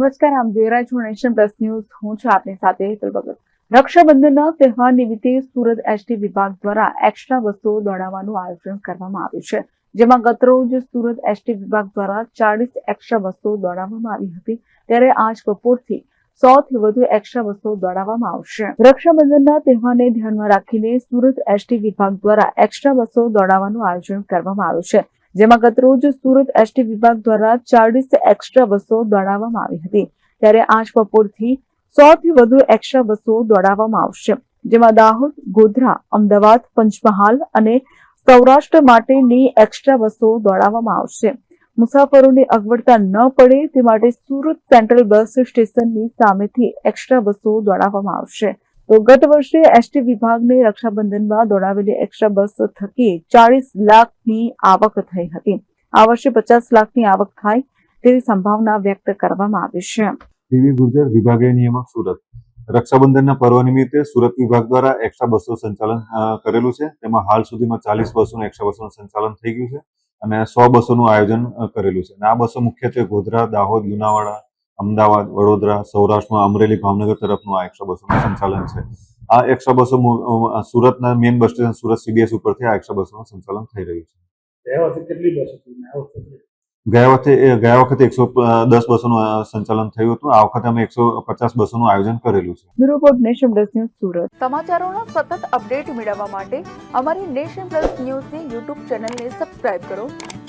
નમસ્કાર, આમ જોઈ રહ્યા છો નેશન પ્લસ ન્યૂઝ. હું છું આપની સાથે હેતલ ભગત. રક્ષાબંધનના તહેવાર નિમિત્તે સુરત એસટી વિભાગ દ્વારા એક્સ્ટ્રા બસો દોડાવવાનું આયોજન કરવામાં આવ્યું છે. જેમાં ગતરોજ સુરત એસટી વિભાગ દ્વારા ચાલીસ એક્સ્ટ્રા બસો દોડાવવામાં આવી હતી. ત્યારે આજ બપોરથી સો થી વધુ એક્સ્ટ્રા બસો દોડાવવામાં આવશે. રક્ષાબંધનના તહેવારને ધ્યાનમાં રાખીને સુરત એસટી વિભાગ દ્વારા એક્સ્ટ્રા બસો દોડાવવાનું આયોજન કરવામાં આવ્યું છે. જેમાં ગતરોજ સુરત એસટી વિભાગ દ્વારા ચાલીસ એક્સ્ટ્રા બસો દોડાવવામાં આવી હતી. ત્યારે આજ બપોરથી થી વધુ એક્સ્ટ્રા બસો દોડાવવામાં આવશે. જેમાં દાહોદ, ગોધરા, અમદાવાદ, પંચમહાલ અને સૌરાષ્ટ્ર માટેની એક્સ્ટ્રા બસો દોડાવવામાં આવશે. મુસાફરોને અગવડતા ન પડે તે માટે સુરત સેન્ટ્રલ બસ સ્ટેશનની સામેથી એક્સ્ટ્રા બસો દોડાવવામાં આવશે. તો ગત વર્ષે એસટી વિભાગને રક્ષાબંધનમાં દોડાવેલી એક્સ્ટ્રા બસ થકી ચાળીસ લાખની આવક થઈ હતી. આ વર્ષે પચાસ લાખની આવક થાય તેવી સંભાવના વ્યક્ત કરવામાં આવી છે. ટીવી ગુર્જર વિભાગીય નિયામક સુરત. રક્ષાબંધનના પર્વ નિમિત્તે સુરત વિભાગ દ્વારા એક્સ્ટ્રા બસો સંચાલન કરેલું છે. તેમાં હાલ સુધીમાં ચાલીસ બસોનું એક્સ્ટ્રા બસોનું સંચાલન થઈ ગયું છે અને સો બસોનું આયોજન કરેલું છે. અને આ બસો મુખ્યત્વે ગોધરા, દાહોદ, લુણાવાડા અમદાવાદ વડોદરા સૌરાષ્ટ્રમાં અમરેલી ભાવનગર તરફનું આ એકસો બસોનું સંચાલન છે. આ એકસો બસો સુરતના main bus station Surat CBS ઉપરથી આ એકસો બસોનું સંચાલન થઈ રહ્યું છે. ગયા વખતે ગયા વખતે એકસો દસ બસોનું સંચાલન થયું હતું. આ વખતે અમે એકસો પચાસ બસોનું આયોજન કરેલું છે. Bureau nation plus news Surat. સમાચારોનો સતત અપડેટ મેળવવા માટે અમારી નેશન પ્લસ ન્યૂઝની યુટ્યુબ ચેનલને સબસ્ક્રાઇબ કરો.